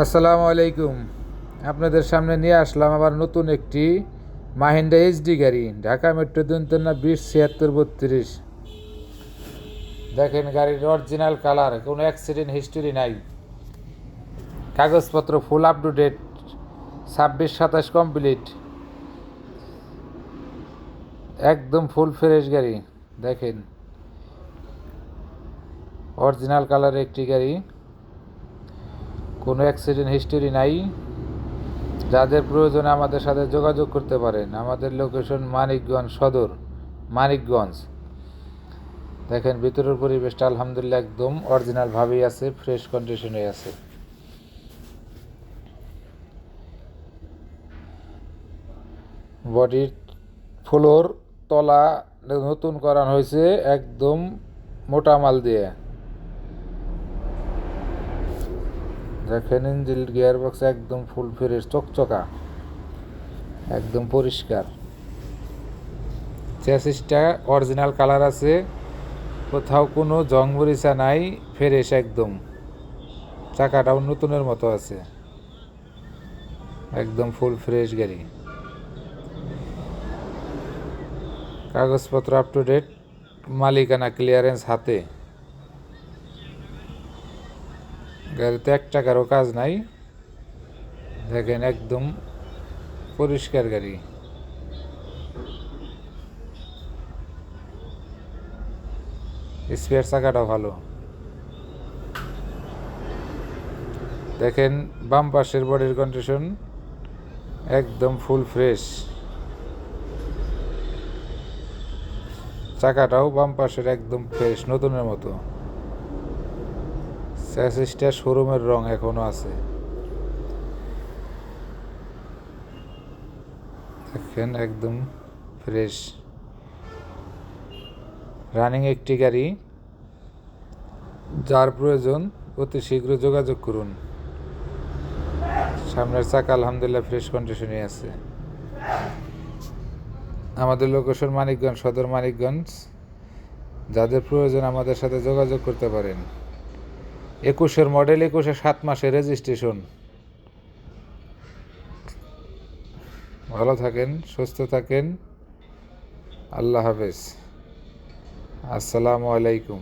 আসসালামু আলাইকুম। আপনাদের সামনে নিয়ে আসলাম আবার নতুন একটি মাহিন্দ্রা এইচডি গাড়ি, ঢাকা মেট্রো দুন্তনা বিশ ছিয়াত্তর বত্রিশ। দেখেন গাড়ির অরিজিনাল কালার কোনো অ্যাক্সিডেন্ট হিস্টোরি নাই। কাগজপত্র ফুল আপ টু ডেট ছাব্বিশ সাতাশ কমপ্লিট একদম ফুল ফ্রেশ গাড়ি, দেখেন। অরিজিনাল কালারের একটি গাড়ি। কোনো অ্যাক্সিডেন্ট হিস্টোরি নাই। যাদের প্রয়োজনে আমাদের সাথে যোগাযোগ করতে পারেন। আমাদের লোকেশন মানিকগঞ্জ সদর, মানিকগঞ্জ। দেখেন, ভিতরের পরিবেশটা আলহামদুলিল্লাহ একদম অরিজিনালভাবেই আছে ফ্রেশ কন্ডিশনে আছে। বডির ফ্লোর তলা নতুন করানো হয়েছে, একদম মোটা মাল দিয়ে। দেখেন ইঞ্জিল গিয়ার বক্স একদম ফুল ফ্রেশ, চকচকা, একদম পরিষ্কার। চ্যাসিসটা অরিজিনাল কালার আছে, কোথাও কোনো জং মরিচা নাই, ফ্রেশ একদম। চাকাটাও নতুনের মতো আছে। একদম ফুল ফ্রেশ গাড়ি। কাগজপত্র আপ টু ডেট মালিকানা ক্লিয়ারেন্স হাতে। গাড়িতে এক টাকারও কাজ নাই। দেখেন একদম পরিষ্কার গাড়ি। স্পেয়ার চাকাটা ভালো। দেখেন বাম পাশের বডির কন্ডিশন একদম ফুল ফ্রেশ চাকাটাও বাম পাশের একদম ফ্রেশ নতুনের মতো। স্যাসিসটা শোরুমের রং এখনও আছে। দেখেন, একদম ফ্রেশ। রানিং একটি গাড়ি। যার প্রয়োজন, অতি শীঘ্র যোগাযোগ করুন। সামনের চাকা, আলহামদুলিল্লাহ, ফ্রেশ কন্ডিশনে আছে। আমাদের লোকেশন মানিকগঞ্জ, সদর মানিকগঞ্জ। যাদের প্রয়োজন, আমাদের সাথে যোগাযোগ করতে পারেন। একুশের মডেল একুশে সাত মাসে রেজিস্ট্রেশন ভালো থাকেন সুস্থ থাকেন। আল্লাহ হাফেজ। আসসালামু আলাইকুম।